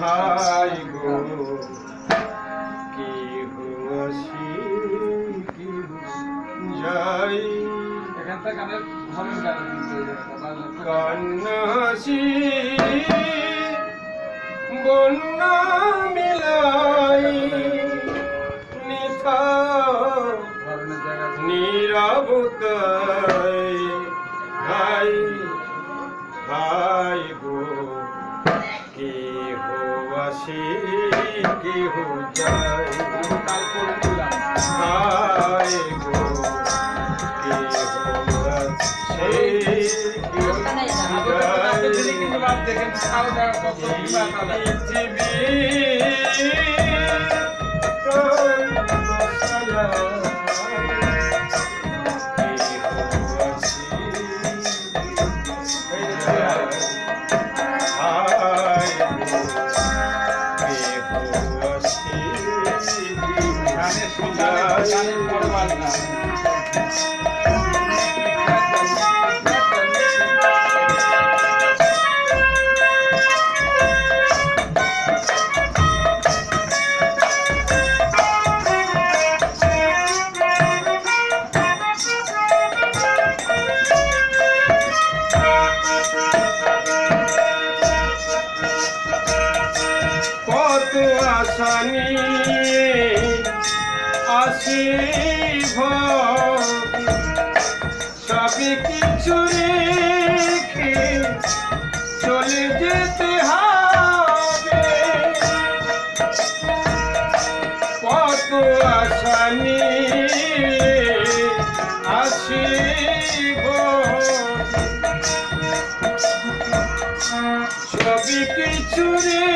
High গো কেহ আসি কেহ যাই কান্নাসি বন্যা মিলাই। নীরবতাই হাই হাই গো। কেহ আসি, কেহ যায়। হাই গো। কেহ আসি, কেহ যায়। পৃথিবী কত আসিব সবই কিছু রেখে চলে যেতে হবে। কত আসানি আসিব সবই কিছু রেখে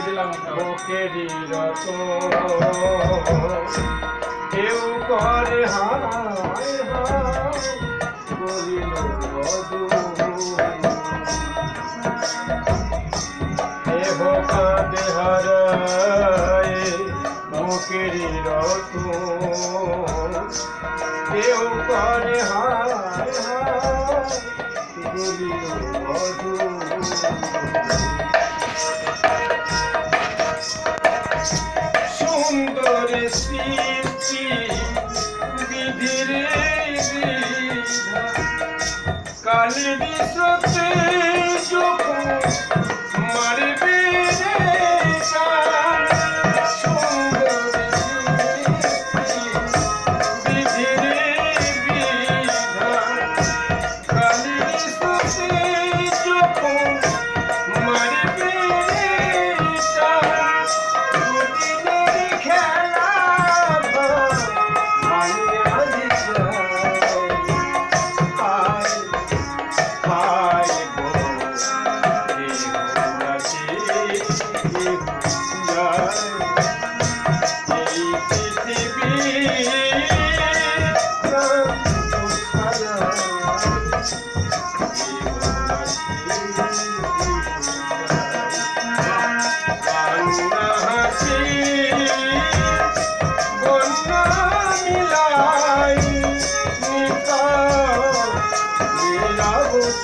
বুকেরই রত কেউ করে হায় করিল বধূ দেহ কাঁদে হারায় বুকেরই রত কেউ করে হায় করিল श्रुति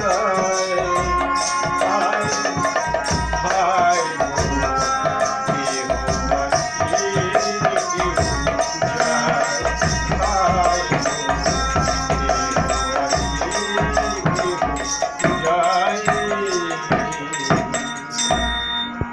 Oh.